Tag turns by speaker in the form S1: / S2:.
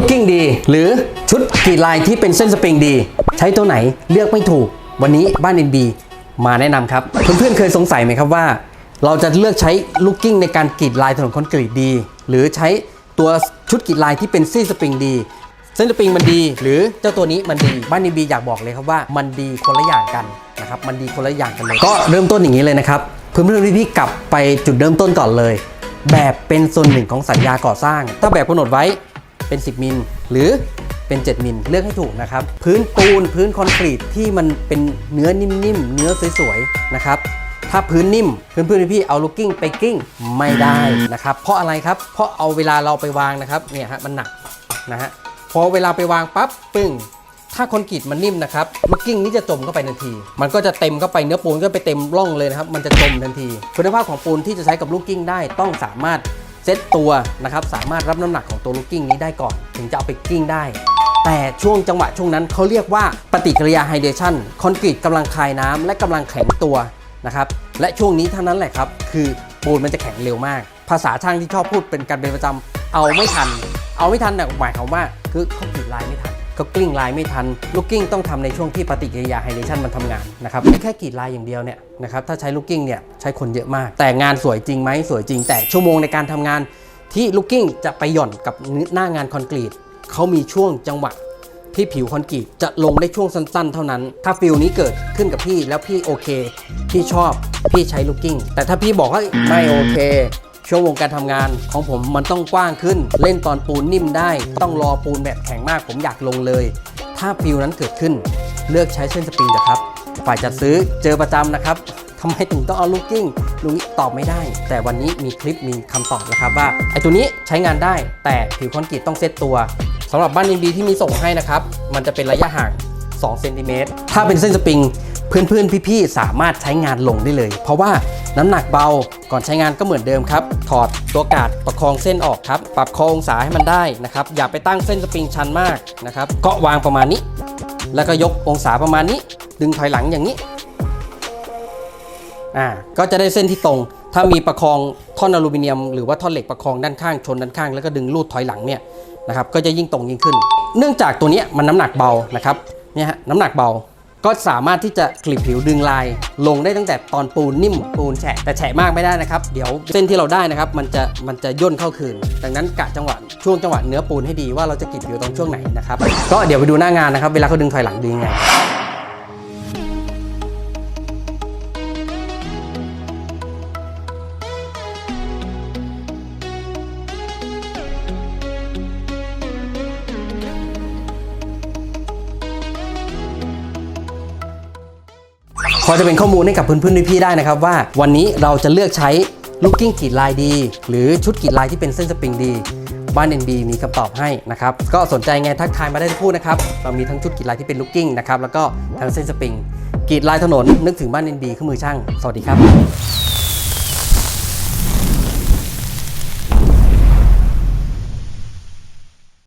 S1: ลูกกิ้งดี หรือชุดกรีดลายที่เป็นเส้นสปริงดี ใช้ตัวไหนเลือกไม่ถูก วันนี้บ้าน NB มาแนะนำครับ เพื่อนๆเคยสงสัยไหมครับว่า เราจะเลือกใช้ลูกกิ้งในการกรีดลายถนนคอนกรีตดี หรือใช้ตัวชุดกรีดลายที่เป็นซี่สปริงดีเส้นสปริงมันดี หรือเจ้าตัวนี้มันดีบ้านนีบีอยากบอกเลยครับว่ามันดีคนละอย่างกันนะครับมันดีคนละอย่างกันเลยก็เริ่มต้นอย่างนี้เลยนะครับเพื่อนๆพี่ๆกลับไปจุดเริ่มต้นก่อนเลย แบบเป็นส่วนหนึ่งของสัญญาก่อสร้าง ถ้าแบบกำหนดไว้ เป็น 10 มิล หรือเป็น 7 มิล เลือกให้ถูกนะครับ พื้นปูนพื้นคอนกรีตที่มันเป็นเนื้อนิ่มๆ เนื้อสวยๆ นะครับถ้าพื้นนิ่มเพื่อนพี่เอาลูกกิ้งไปกิ้งไม่ได้นะครับ เพราะอะไรครับ เพราะเอาเวลาเราไปวางนะครับเนี่ยฮะมันหนักนะฮะพอเวลาไปวางปั๊บปึ้ง ถ้าคอนกรีตมันนิ่มนะครับลูกกิ้งนี่จะจมเข้าไปทันที มันก็จะเต็มเข้าไปเนื้อปูนก็ไปเต็มร่องเลยนะครับ มันจะจมทันที คุณภาพของปูนที่จะใช้กับลูกกิ้งได้ต้องสามารถ เซตตัวนะครับสามารถรับน้ำหนักของตัวลูกกิ้งนี้ได้ก่อน ถึงจะเอาไปกิ้งได้ แต่ช่วงจังหวะช่วงนั้นเขาเรียกว่าปฏิกิริยาไฮเดรชันคอนกรีตกำลังคายน้ำและกำลังแข็งตัวนะครับและช่วงนี้เท่านั้นแหละครับ คือปูนมันจะแข็งเร็วมาก ภาษาช่างที่ชอบพูดเป็นการเป็นประจำเอาไม่ทัน เอาไม่ทันเนี่ยหมายความว่าคือเขากรีดลายไม่ทัน เขากลิ้งลายไม่ทันลูกกิ้งต้องทำในช่วงที่ปฏิกิริยาไฮเดรชันมันทำงานนะครับไม่แค่กรีดลายอย่างเดียวเนี่ยนะครับถ้าใช้ลูกกิ้งเนี่ยใช้คนเยอะมาก แต่งานสวยจริงไหมสวยจริง แต่ชั่วโมงในการทำงาน ที่ลูกกิ้งจะไปหย่อนกับหน้างานคอนกรีตเขามีช่วงจังหวะที่ผิวคอนกรีตจะลงได้ช่วงสั้นๆ เท่านั้น ถ้าฟิลนี้เกิดขึ้นกับพี่แล้วพี่โอเค พี่ชอบ พี่ใช้ลูกกิ้ง แต่ถ้าพี่บอกว่าไม่โอเค ช่วงวงการทำงานของผมมันต้องกว้างขึ้น เล่นตอนปูนนิ่มได้ ต้องรอปูนแบบแข็งมากผมอยากลงเลย ถ้าฟิลนั้นเกิดขึ้น เลือกใช้เส้นสปริงเถอะครับฝ่ายจัดซื้อเจอประจำนะครับทำไมถึงต้องเอาลูกกิ้งลุงนี้ตอบไม่ได้ แต่วันนี้มีคลิปมีคำตอบนะครับว่าไอ้ตัวนี้ใช้งานได้ แต่ผิวคอนกรีตต้องเซตตัวสำหรับบ้านยินดีที่มีส่งให้นะครับ มันจะเป็นระยะห่าง2เซนติเมตรถ้าเป็นเส้นสปริง เพื่อนๆ พี่ๆ สามารถใช้งานลงได้เลย เพราะว่าน้ำหนักเบาก่อนใช้งานก็เหมือนเดิมครับ ถอดตัวกาดประคองเส้นออกครับ ปรับคองศาให้มันได้นะครับ อย่าไปตั้งเส้นสปริงชันมากนะครับ ก็วางประมาณนี้ แล้วก็ยกองศาประมาณนี้ ดึงถอยหลังอย่างนี้ อ่า ก็จะได้เส้นที่ตรง ถ้ามีประคองท่อนอลูมิเนียม หรือว่าท่อนเหล็กประคองด้านข้างชนด้านข้าง แล้วก็ดึงลูดถอยหลังเนี่ยนะครับ ก็จะยิ่งตรงยิ่งขึ้น เนื่องจากตัวนี้มันน้ำหนักเบานะครับ เนี่ยฮะ น้ำหนักเบา ก็สามารถที่จะกลีบผิวดึงลาย ลงได้ตั้งแต่ตอนปูนนิ่มปูนแฉะแต่แฉะมากไม่ได้นะครับ เดี๋ยวเส้นที่เราได้นะครับมันจะมันจะย่นเข้าคืน ดังนั้นกะจังหวะช่วงจังหวะเนื้อปูนให้ดีว่าเราจะกลีบผิวตรงช่วงไหนนะครับก็เดี๋ยวไปดูหน้างานนะครับเวลาเขาดึงถอยหลังดึงไง อจะเป็นข้อมูลให้กับเพื่อนๆพี่ๆได้นะครับว่า วันนี้เราจะเลือกใช้ลูกกิ้งกรีดลายดี หรือชุดกรีดลายที่เป็นเส้นสปริงดี บ้าน NB มีคำตอบให้นะครับ ก็สนใจไงทักทายมาได้ทั้งคู่นะครับ เรามีทั้งชุดกรีดลายที่เป็นลูกกิ้งนะครับแล้วก็ทั้งเส้นสปริงกรีดลายถนนนึกถึงบ้าน NB เครื่องมือช่างสวัสดีครับ